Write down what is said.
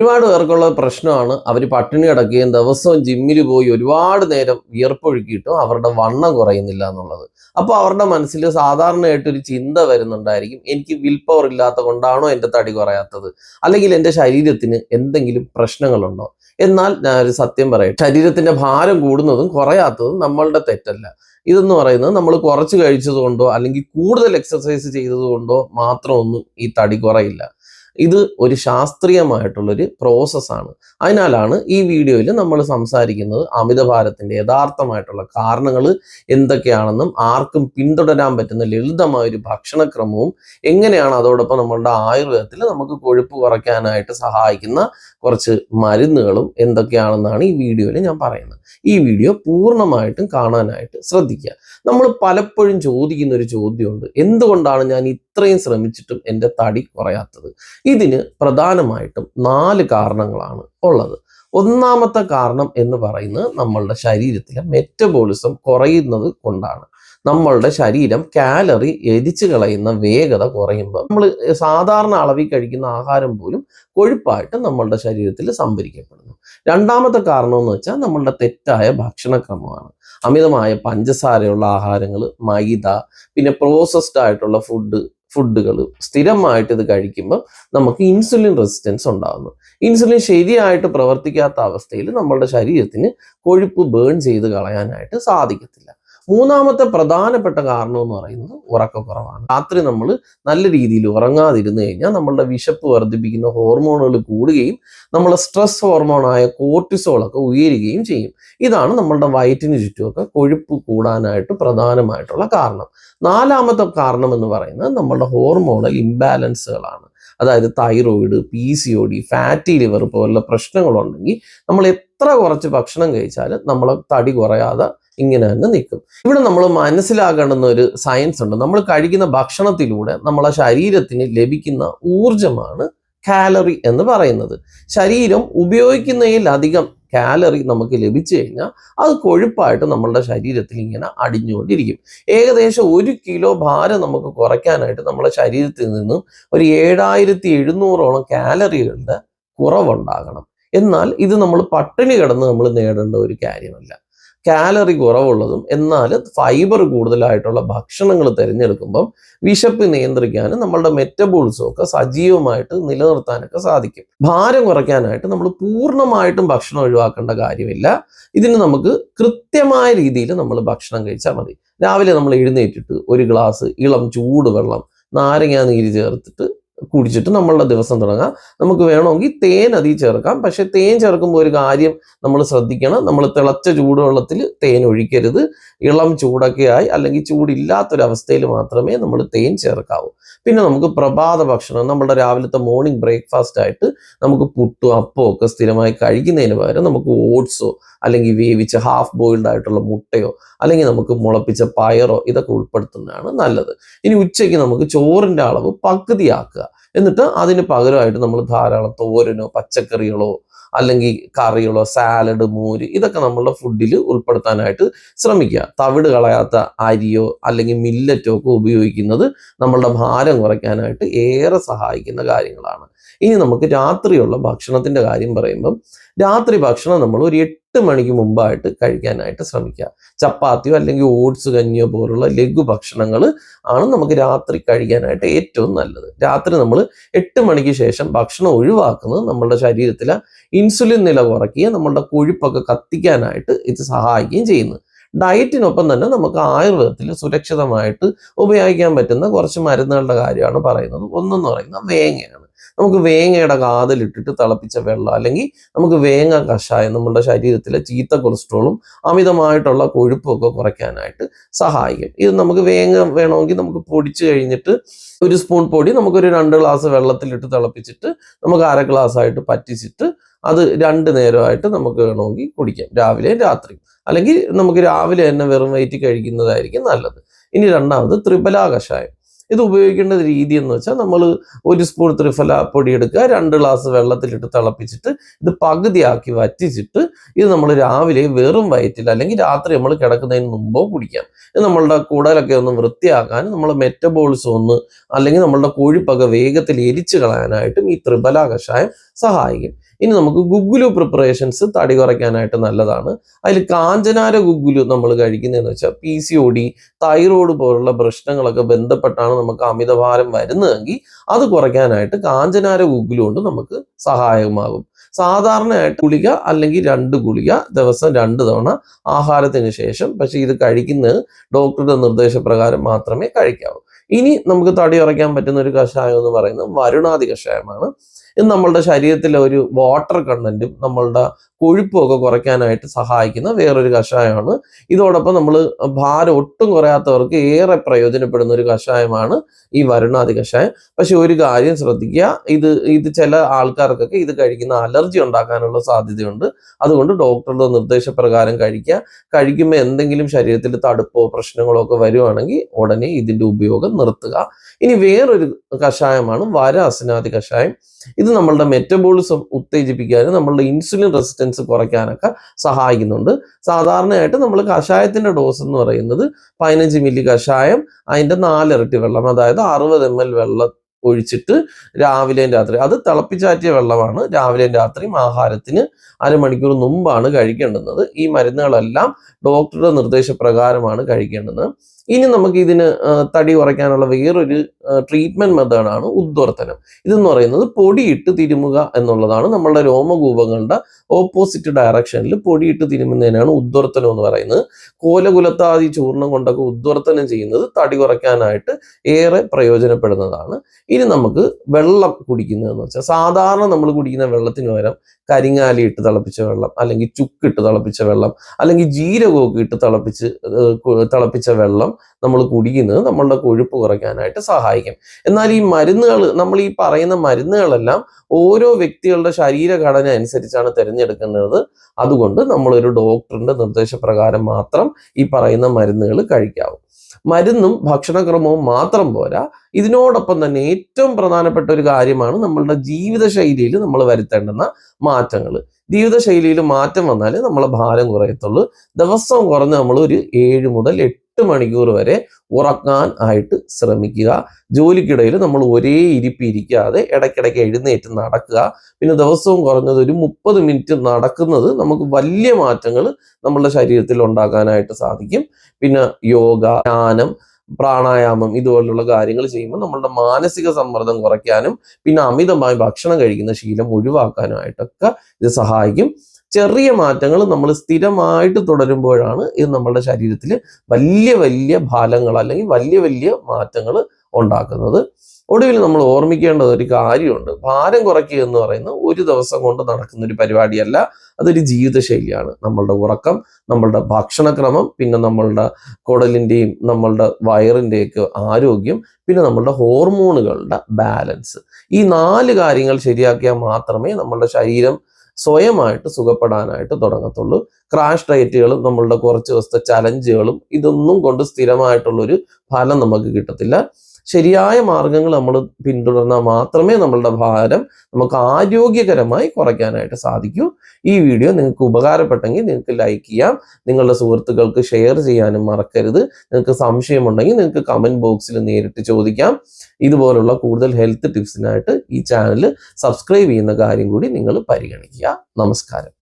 ഒരുപാട് പേർക്കുള്ള പ്രശ്നമാണ്. അവർ പട്ടിണി കിടക്കുകയും ദിവസവും ജിമ്മിൽ പോയി ഒരുപാട് നേരം വിയർപ്പൊഴുക്കിയിട്ടും അവരുടെ വണ്ണം കുറയുന്നില്ല എന്നുള്ളത്. അപ്പോൾ അവരുടെ മനസ്സിൽ സാധാരണയായിട്ട് ഒരു ചിന്ത വരുന്നുണ്ടായിരിക്കും. എനിക്ക് വിൽ പവർ ഇല്ലാത്ത കൊണ്ടാണോ എന്റെ തടി കുറയാത്തത്? അല്ലെങ്കിൽ എന്റെ ശരീരത്തിന് എന്തെങ്കിലും പ്രശ്നങ്ങളുണ്ടോ? എന്നാൽ ഞാൻ ഒരു സത്യം പറയട്ടെ. ശരീരത്തിന്റെ ഭാരം കൂടുന്നതും കുറയാത്തതും നമ്മളുടെ തെറ്റല്ല. ഇതെന്ന് പറയുന്നത് നമ്മൾ കുറച്ച് കഴിച്ചത് കൊണ്ടോ അല്ലെങ്കിൽ കൂടുതൽ എക്സസൈസ് ചെയ്തതുകൊണ്ടോ മാത്രമൊന്നും ഈ തടി കുറയില്ല. ഇത് ഒരു ശാസ്ത്രീയമായിട്ടുള്ളൊരു പ്രോസസ്സാണ്. അതിനാലാണ് ഈ വീഡിയോയിൽ നമ്മൾ സംസാരിക്കുന്നത് അമിതഭാരത്തിന്റെ യഥാർത്ഥമായിട്ടുള്ള കാരണങ്ങൾ എന്തൊക്കെയാണെന്നും ആർക്കും പിന്തുടരാൻ പറ്റുന്ന ലളിതമായൊരു ഭക്ഷണക്രമവും എങ്ങനെയാണ് അതോടൊപ്പം നമ്മളുടെ ആയുർവേദത്തിൽ നമുക്ക് കൊഴുപ്പ് കുറയ്ക്കാനായിട്ട് സഹായിക്കുന്ന കുറച്ച് മരുന്നുകളും എന്തൊക്കെയാണെന്നാണ് ഈ വീഡിയോയിൽ ഞാൻ പറയുന്നത്. ഈ വീഡിയോ പൂർണമായിട്ടും കാണാനായിട്ട് ശ്രദ്ധിക്കുക. നമ്മൾ പലപ്പോഴും ചോദിക്കുന്ന ഒരു ചോദ്യമുണ്ട്. എന്തുകൊണ്ടാണ് ഞാൻ ഇത്രയും ശ്രമിച്ചിട്ടും എന്റെ തടി കുറയാത്തത്? ഇതിന് പ്രധാനമായിട്ടും നാല് കാരണങ്ങളാണ് ഉള്ളത്. ഒന്നാമത്തെ കാരണം എന്ന് പറയുന്നത് നമ്മളുടെ ശരീരത്തിലെ മെറ്റബോളിസം കുറയുന്നത് കൊണ്ടാണ്. നമ്മളുടെ ശരീരം കാലറി എരിച്ചു കളയുന്ന വേഗത കുറയുമ്പോൾ നമ്മൾ സാധാരണ അളവിൽ കഴിക്കുന്ന ആഹാരം പോലും കൊഴുപ്പായിട്ട് നമ്മളുടെ ശരീരത്തിൽ സംഭരിക്കപ്പെടുന്നു. രണ്ടാമത്തെ കാരണം എന്ന് വെച്ചാൽ നമ്മളുടെ തെറ്റായ ഭക്ഷണക്രമമാണ്. അമിതമായ പഞ്ചസാരയുള്ള ആഹാരങ്ങൾ മൈദ പിന്നെ പ്രോസസ്ഡ് ആയിട്ടുള്ള ഫുഡ് ഫുഡുകൾ സ്ഥിരമായിട്ട് ഇത് കഴിക്കുമ്പോൾ നമുക്ക് ഇൻസുലിൻ റെസിസ്റ്റൻസ് ഉണ്ടാകുന്നു. ഇൻസുലിൻ ശരിയായിട്ട് പ്രവർത്തിക്കാത്ത അവസ്ഥയിൽ നമ്മളുടെ ശരീരത്തിന് കൊഴുപ്പ് ബേൺ ചെയ്ത് കളയാനായിട്ട് സാധിക്കത്തില്ല. മൂന്നാമത്തെ പ്രധാനപ്പെട്ട കാരണം എന്ന് പറയുന്നത് ഉറക്കക്കുറവാണ്. രാത്രി നമ്മൾ നല്ല രീതിയിൽ ഉറങ്ങാതിരുന്നു കഴിഞ്ഞാൽ നമ്മളുടെ വിശപ്പ് വർദ്ധിപ്പിക്കുന്ന ഹോർമോണുകൾ കൂടുകയും നമ്മളെ സ്ട്രെസ് ഹോർമോണായ കോർട്ടിസോളൊക്കെ ഉയരുകയും ചെയ്യും. ഇതാണ് നമ്മളുടെ വയറ്റിന് ചുറ്റുമൊക്കെ കൊഴുപ്പ് കൂടാനായിട്ട് പ്രധാനമായിട്ടുള്ള കാരണം. നാലാമത്തെ കാരണം എന്ന് പറയുന്നത് നമ്മളുടെ ഹോർമോണൽ ഇംബാലൻസുകളാണ് അതായത് thyroid P C O D fatty liver പോലുള്ള പ്രശ്നങ്ങളുണ്ടെങ്കിൽ നമ്മൾ എത്ര കുറച്ച് ഭക്ഷണം കഴിച്ചാലും നമ്മളെ തടി കുറയാതെ ഇങ്ങനെ തന്നെ നിൽക്കും. ഇവിടെ നമ്മൾ മനസ്സിലാകണമെന്ന ഒരു സയൻസ് ഉണ്ട്. നമ്മൾ കഴിക്കുന്ന ഭക്ഷണത്തിലൂടെ നമ്മളെ ശരീരത്തിന് ലഭിക്കുന്ന ഊർജമാണ് കാലറി എന്ന് പറയുന്നത്. ശരീരം ഉപയോഗിക്കുന്നതിലധികം കാലറി നമുക്ക് ലഭിച്ചു കഴിഞ്ഞാൽ അത് കൊഴുപ്പായിട്ട് നമ്മളുടെ ശരീരത്തിൽ ഇങ്ങനെ അടിഞ്ഞുകൊണ്ടിരിക്കും. ഏകദേശം ഒരു കിലോ ഭാരം നമുക്ക് കുറയ്ക്കാനായിട്ട് നമ്മുടെ ശരീരത്തിൽ നിന്നും ഒരു ഏഴായിരത്തി എഴുന്നൂറോളം കാലറികളുടെ കുറവുണ്ടാകണം. എന്നാൽ ഇത് നമ്മൾ പട്ടിണി കിടന്ന് നമ്മൾ നേടേണ്ട ഒരു കാര്യമല്ല. കാലറി കുറവുള്ളതും എന്നാൽ ഫൈബർ കൂടുതലായിട്ടുള്ള ഭക്ഷണങ്ങൾ തിരഞ്ഞെടുക്കുമ്പം വിശപ്പ് നിയന്ത്രിക്കാനും നമ്മളുടെ മെറ്റബോളിസം ഒക്കെ സജീവമായിട്ട് നിലനിർത്താനൊക്കെ സാധിക്കും. ഭാരം കുറയ്ക്കാനായിട്ട് നമ്മൾ പൂർണമായിട്ടും ഭക്ഷണം ഒഴിവാക്കേണ്ട കാര്യമില്ല. ഇതിന് നമുക്ക് കൃത്യമായ രീതിയിൽ നമ്മൾ ഭക്ഷണം കഴിച്ചാൽ മതി. രാവിലെ നമ്മൾ എഴുന്നേറ്റിട്ട് ഒരു ഗ്ലാസ് ഇളം ചൂടുവെള്ളം നാരങ്ങ നീര് ചേർത്തിട്ട് കുടിച്ചിട്ട് നമ്മളുടെ ദിവസം തുടങ്ങാം. നമുക്ക് വേണമെങ്കിൽ തേൻ അതിൽ ചേർക്കാം. പക്ഷെ തേൻ ചേർക്കുമ്പോൾ ഒരു കാര്യം നമ്മൾ ശ്രദ്ധിക്കണം. നമ്മൾ തിളച്ച ചൂടുവെള്ളത്തിൽ തേൻ ഒഴിക്കരുത്. ഇളം ചൂടൊക്കെയായി അല്ലെങ്കിൽ ചൂടില്ലാത്തൊരവസ്ഥയിൽ മാത്രമേ നമ്മൾ തേൻ ചേർക്കാവൂ. പിന്നെ നമുക്ക് പ്രഭാത ഭക്ഷണം. നമ്മുടെ രാവിലത്തെ മോർണിംഗ് ബ്രേക്ക്ഫാസ്റ്റ് ആയിട്ട് നമുക്ക് പുട്ടും അപ്പോ ഒക്കെ സ്ഥിരമായി കഴിക്കുന്നതിന് പകരം നമുക്ക് ഓട്സോ അല്ലെങ്കിൽ വേവിച്ച ഹാഫ് ബോയിൽഡ് ആയിട്ടുള്ള മുട്ടയോ അല്ലെങ്കിൽ നമുക്ക് മുളപ്പിച്ച പയറോ ഇതൊക്കെ ഉൾപ്പെടുത്തുന്നതാണ് നല്ലത്. ഇനി ഉച്ചയ്ക്ക് നമുക്ക് ചോറിന്റെ അളവ് പകുതിയാക്കുക. എന്നിട്ട് അതിന് പകരമായിട്ട് നമ്മൾ ധാരാളം തോരനോ പച്ചക്കറികളോ അല്ലെങ്കിൽ കറികളോ സാലഡ് മോര് ഇതൊക്കെ നമ്മളുടെ ഫുഡിൽ ഉൾപ്പെടുത്താനായിട്ട് ശ്രമിക്കുക. തവിട് കളയാത്ത അരിയോ അല്ലെങ്കിൽ മില്ലറ്റോ ഒക്കെ ഉപയോഗിക്കുന്നത് നമ്മളുടെ ഭാരം കുറയ്ക്കാനായിട്ട് ഏറെ സഹായിക്കുന്ന കാര്യങ്ങളാണ്. ഇനി നമുക്ക് രാത്രിയുള്ള ഭക്ഷണത്തിന്റെ കാര്യം പറയുമ്പം രാത്രി ഭക്ഷണം നമ്മൾ ഒരു എട്ട് മണിക്ക് മുമ്പായിട്ട് കഴിക്കാനായിട്ട് ശ്രമിക്കുക. ചപ്പാത്തിയോ അല്ലെങ്കിൽ ഓട്സ് കഞ്ഞിയോ പോലുള്ള ലഘു ഭക്ഷണങ്ങൾ ആണ് നമുക്ക് രാത്രി കഴിക്കാനായിട്ട് ഏറ്റവും നല്ലത്. രാത്രി നമ്മൾ എട്ട് മണിക്ക് ശേഷം ഭക്ഷണം ഒഴിവാക്കുന്നത് നമ്മളുടെ ശരീരത്തിലെ ഇൻസുലിൻ നില കുറയ്ക്കുകയും നമ്മളുടെ കൊഴുപ്പൊക്കെ കത്തിക്കാനായിട്ട് ഇത് സഹായിക്കുകയും ചെയ്യുന്നു. ഡയറ്റിനൊപ്പം തന്നെ നമുക്ക് ആയുർവേദത്തിൽ സുരക്ഷിതമായിട്ട് ഉപയോഗിക്കാൻ പറ്റുന്ന കുറച്ച് മരുന്നുകളുടെ കാര്യമാണ് പറയുന്നത്. ഒന്നെന്ന് പറയുന്നത് വേങ്ങയാണ്. നമുക്ക് വേങ്ങയുടെ കാതിലിട്ടിട്ട് തിളപ്പിച്ച വെള്ളം അല്ലെങ്കിൽ നമുക്ക് വേങ്ങ കഷായം നമ്മുടെ ശരീരത്തിലെ ചീത്ത കൊളസ്ട്രോളും അമിതമായിട്ടുള്ള കൊഴുപ്പും കുറയ്ക്കാനായിട്ട് സഹായിക്കും. ഇത് നമുക്ക് വേങ്ങ വേണമെങ്കിൽ നമുക്ക് പൊടിച്ചു കഴിഞ്ഞിട്ട് ഒരു സ്പൂൺ പൊടി നമുക്കൊരു രണ്ട് ഗ്ലാസ് വെള്ളത്തിലിട്ട് തിളപ്പിച്ചിട്ട് നമുക്ക് അര ഗ്ലാസ് ആയിട്ട് പറ്റിച്ചിട്ട് അത് രണ്ട് നേരമായിട്ട് നമുക്ക് വേണമെങ്കിൽ കുടിക്കാം. രാവിലെയും രാത്രിയും. അല്ലെങ്കിൽ നമുക്ക് രാവിലെ തന്നെ വെറും വയറ്റി കഴിക്കുന്നതായിരിക്കും നല്ലത്. ഇനി രണ്ടാമത് ത്രിഫല കഷായം. ഇത് ഉപയോഗിക്കേണ്ട രീതി എന്ന് വെച്ചാൽ നമ്മൾ ഒരു സ്പൂൺ ത്രിഫല പൊടി എടുക്കുക രണ്ട് ഗ്ലാസ് വെള്ളത്തിലിട്ട് തിളപ്പിച്ചിട്ട് ഇത് പകുതിയാക്കി വറ്റിച്ചിട്ട് ഇത് നമ്മൾ രാവിലെ വെറും വയറ്റിൽ അല്ലെങ്കിൽ രാത്രി നമ്മൾ കിടക്കുന്നതിന് മുമ്പോ കുടിക്കാം. ഇത് നമ്മളുടെ കൂടലൊക്കെ ഒന്ന് വൃത്തിയാക്കാൻ നമ്മളെ മെറ്റബോളിസം ഒന്ന് അല്ലെങ്കിൽ നമ്മളുടെ കൊഴുപ്പൊക്കെ വേഗത്തിൽ എരിച്ചു കളയാനായിട്ടും ഈ ത്രിഫല കഷായം സഹായിക്കും. ഇനി നമുക്ക് ഗുഗ്ഗുലു പ്രിപ്പറേഷൻസ് തടി കുറയ്ക്കാനായിട്ട് നല്ലതാണ്. അതിൽ കാഞ്ചനാര ഗുഗ്ഗുലു നമ്മൾ കഴിക്കുന്നതെന്ന് വെച്ചാൽ P C O D thyroid പോലുള്ള പ്രശ്നങ്ങളൊക്കെ ബന്ധപ്പെട്ടാണ് നമുക്ക് അമിതഭാരം വരുന്നതെങ്കിൽ അത് കുറയ്ക്കാനായിട്ട് കാഞ്ചനാര ഗുഗുലു കൊണ്ട് നമുക്ക് സഹായകമാകും. സാധാരണയായിട്ട് ഗുളിക അല്ലെങ്കിൽ രണ്ട് ഗുളിക ദിവസം രണ്ട് തവണ ആഹാരത്തിന് ശേഷം പക്ഷേ ഇത് കഴിക്കുന്നത് ഡോക്ടറുടെ നിർദ്ദേശപ്രകാരം മാത്രമേ കഴിക്കാവൂ. ഇനി നമുക്ക് തടി ഉറയ്ക്കാൻ പറ്റുന്ന ഒരു കഷായം എന്ന് പറയുന്നത് വരുണാതി കഷായമാണ്. ഇത് നമ്മളുടെ ശരീരത്തിലെ ഒരു വാട്ടർ കണ്ടന്റും നമ്മളുടെ കൊഴുപ്പും ഒക്കെ കുറയ്ക്കാനായിട്ട് സഹായിക്കുന്ന വേറൊരു കഷായമാണ്. ഇതോടൊപ്പം നമ്മൾ ഭാരം ഒട്ടും കുറയാത്തവർക്ക് ഏറെ പ്രയോജനപ്പെടുന്ന ഒരു കഷായമാണ് ഈ വരുണാതി കഷായം. പക്ഷെ ഒരു കാര്യം ശ്രദ്ധിക്കുക ഇത് ഇത് ചില ആൾക്കാർക്കൊക്കെ ഇത് കഴിക്കുന്ന അലർജി ഉണ്ടാക്കാനുള്ള സാധ്യതയുണ്ട്. അതുകൊണ്ട് ഡോക്ടറുടെ നിർദ്ദേശപ്രകാരം കഴിക്കുക. കഴിക്കുമ്പോൾ എന്തെങ്കിലും ശരീരത്തിൽ തടുപ്പോ പ്രശ്നങ്ങളോ ഒക്കെ വരുവാണെങ്കിൽ ഉടനെ ഇതിന്റെ ഉപയോഗം നിർത്തുക. ഇനി വേറൊരു കഷായമാണ് വര അസനാദി കഷായം. ഇത് നമ്മളുടെ മെറ്റബോളിസം ഉത്തേജിപ്പിക്കാനും നമ്മളുടെ ഇൻസുലിൻ റെസിസ്റ്റൻസ് കുറയ്ക്കാനൊക്കെ സഹായിക്കുന്നുണ്ട്. സാധാരണയായിട്ട് നമ്മൾ കഷായത്തിന്റെ ഡോസ് എന്ന് പറയുന്നത് പതിനഞ്ച് മില്ലി കഷായം അതിന്റെ നാലിരട്ടി വെള്ളം അതായത് അറുപത് എം എൽ വെള്ളം ഒഴിച്ചിട്ട് രാവിലെയും രാത്രി അത് തിളപ്പിച്ചാറ്റിയ വെള്ളമാണ്. രാവിലെയും രാത്രിയും ആഹാരത്തിന് അരമണിക്കൂർ മുമ്പാണ് കഴിക്കേണ്ടുന്നത്. ഈ മരുന്നുകളെല്ലാം ഡോക്ടറുടെ നിർദ്ദേശപ്രകാരമാണ് കഴിക്കേണ്ടത് ഇനി നമുക്ക് ഇതിന് തടി കുറയ്ക്കാനുള്ള വേറൊരു ട്രീറ്റ്മെന്റ് മെത്തേഡാണ് ഉദ്വർത്തനം ഇതെന്ന് പറയുന്നത് പൊടിയിട്ട് തിരുമുക എന്നുള്ളതാണ് നമ്മളുടെ രോമകൂപങ്ങളുടെ ഓപ്പോസിറ്റ് ഡയറക്ഷനിൽ പൊടിയിട്ട് തിരുമുന്നതിനാണ് ഉദ്വർത്തനം എന്ന് പറയുന്നത്. കോലകുലത്താദി ചൂർണം കൊണ്ടൊക്കെ ഉദ്വർത്തനം ചെയ്യുന്നത് തടി കുറയ്ക്കാനായിട്ട് ഏറെ പ്രയോജനപ്പെടുന്നതാണ്. ഇനി നമുക്ക് വെള്ളം കുടിക്കുന്നതെന്ന് വെച്ചാൽ സാധാരണ നമ്മൾ കുടിക്കുന്ന വെള്ളത്തിന് പകരം കരിങ്ങാലി ഇട്ട് തിളപ്പിച്ച വെള്ളം അല്ലെങ്കിൽ ചുക്കിട്ട് തിളപ്പിച്ച വെള്ളം അല്ലെങ്കിൽ ജീരകമൊക്കെ ഇട്ട് തിളപ്പിച്ച് തിളപ്പിച്ച വെള്ളം നമ്മൾ കുടിക്കുന്നത് നമ്മളുടെ കൊഴുപ്പ് കുറയ്ക്കാനായിട്ട് സഹായിക്കും. എന്നാൽ ഈ മരുന്നുകൾ നമ്മൾ ഈ പറയുന്ന മരുന്നുകളെല്ലാം ഓരോ വ്യക്തികളുടെ ശരീരഘടന അനുസരിച്ചാണ് തിരഞ്ഞെടുക്കുന്നത് അതുകൊണ്ട് നമ്മളൊരു ഡോക്ടറിന്റെ നിർദ്ദേശപ്രകാരം മാത്രം ഈ പറയുന്ന മരുന്നുകൾ കഴിക്കാവൂ. മരുന്നും ഭക്ഷണക്രമവും മാത്രം പോരാ. ഇതിനോടൊപ്പം തന്നെ ഏറ്റവും പ്രധാനപ്പെട്ട ഒരു കാര്യമാണ് നമ്മളുടെ ജീവിതശൈലിയിൽ നമ്മൾ വരുത്തേണ്ടുന്ന മാറ്റങ്ങൾ. ജീവിതശൈലിയിൽ മാറ്റം വന്നാൽ നമ്മളെ ഭാരം കുറയത്തുള്ളൂ. ദിവസം കുറഞ്ഞ് നമ്മൾ ഒരു ഏഴ് മുതൽ എട്ട് മണിക്കൂർ വരെ ഉറക്കാൻ ആയിട്ട് ശ്രമിക്കുക. ജോലിക്കിടയിൽ നമ്മൾ ഒരേ ഇരിപ്പ് ഇരിക്കാതെ ഇടയ്ക്കിടയ്ക്ക് എഴുന്നേറ്റ് നടക്കുക. പിന്നെ ദിവസവും കുറഞ്ഞത് ഒരു മുപ്പത് മിനിറ്റ് നടക്കുന്നത് നമുക്ക് വലിയ മാറ്റങ്ങൾ നമ്മളുടെ ശരീരത്തിൽ ഉണ്ടാക്കാനായിട്ട് സാധിക്കും. പിന്നെ യോഗ ധ്യാനം പ്രാണായാമം ഇതുപോലുള്ള കാര്യങ്ങൾ ചെയ്യുമ്പോൾ നമ്മളുടെ മാനസിക സമ്മർദ്ദം കുറയ്ക്കാനും പിന്നെ അമിതമായി ഭക്ഷണം കഴിക്കുന്ന ശീലം ഒഴിവാക്കാനായിട്ടൊക്കെ ഇത് സഹായിക്കും. ചെറിയ മാറ്റങ്ങൾ നമ്മൾ സ്ഥിരമായിട്ട് തുടരുമ്പോഴാണ് ഇത് നമ്മളുടെ ശരീരത്തിൽ വലിയ വലിയ ഫലങ്ങൾ അല്ലെങ്കിൽ വലിയ വലിയ മാറ്റങ്ങൾ ഉണ്ടാക്കുന്നത്. ഒടുവിൽ നമ്മൾ ഓർമ്മിക്കേണ്ടത് ഒരു കാര്യമുണ്ട്. ഭാരം കുറയ്ക്കുക എന്ന് പറയുന്നത് ഒരു ദിവസം കൊണ്ട് നടക്കുന്ന ഒരു പരിപാടിയല്ല. അതൊരു ജീവിതശൈലിയാണ്. നമ്മളുടെ ഉറക്കം നമ്മളുടെ ഭക്ഷണക്രമം പിന്നെ നമ്മളുടെ കുടലിന്റെയും നമ്മളുടെ വയറിന്റെയൊക്കെ ആരോഗ്യം പിന്നെ നമ്മളുടെ ഹോർമോണുകളുടെ ബാലൻസ്. ഈ നാല് കാര്യങ്ങൾ ശരിയാക്കിയാൽ മാത്രമേ നമ്മളുടെ ശരീരം സ്വയമായിട്ട് സുഖപ്പെടാനായിട്ട് തുടങ്ങത്തുള്ളൂ. ക്രാഷ് ഡയറ്റുകളും നമ്മളുടെ കുറച്ച് ദിവസത്തെ ചലഞ്ചുകളും ഇതൊന്നും കൊണ്ട് സ്ഥിരമായിട്ടുള്ളൊരു ഫലം നമുക്ക് കിട്ടത്തില്ല. ശരിയായ മാർഗങ്ങൾ നമ്മൾ പിന്തുടർന്നാൽ മാത്രമേ നമ്മളുടെ ഭാരം നമുക്ക് ആരോഗ്യകരമായി കുറയ്ക്കാനായിട്ട് സാധിക്കൂ. ഈ വീഡിയോ നിങ്ങൾക്ക് ഉപകാരപ്പെട്ടെങ്കിൽ നിങ്ങൾക്ക് ലൈക്ക് ചെയ്യാം. നിങ്ങളുടെ സുഹൃത്തുക്കൾക്ക് ഷെയർ ചെയ്യാനും മറക്കരുത്. നിങ്ങൾക്ക് സംശയമുണ്ടെങ്കിൽ നിങ്ങൾക്ക് കമന്റ് ബോക്സിൽ നേരിട്ട് ചോദിക്കാം. ഇതുപോലുള്ള കൂടുതൽ ഹെൽത്ത് ടിപ്സിനായിട്ട് ഈ ചാനൽ സബ്സ്ക്രൈബ് ചെയ്യുന്ന കാര്യം കൂടി നിങ്ങൾ പരിഗണിക്കുക. നമസ്കാരം.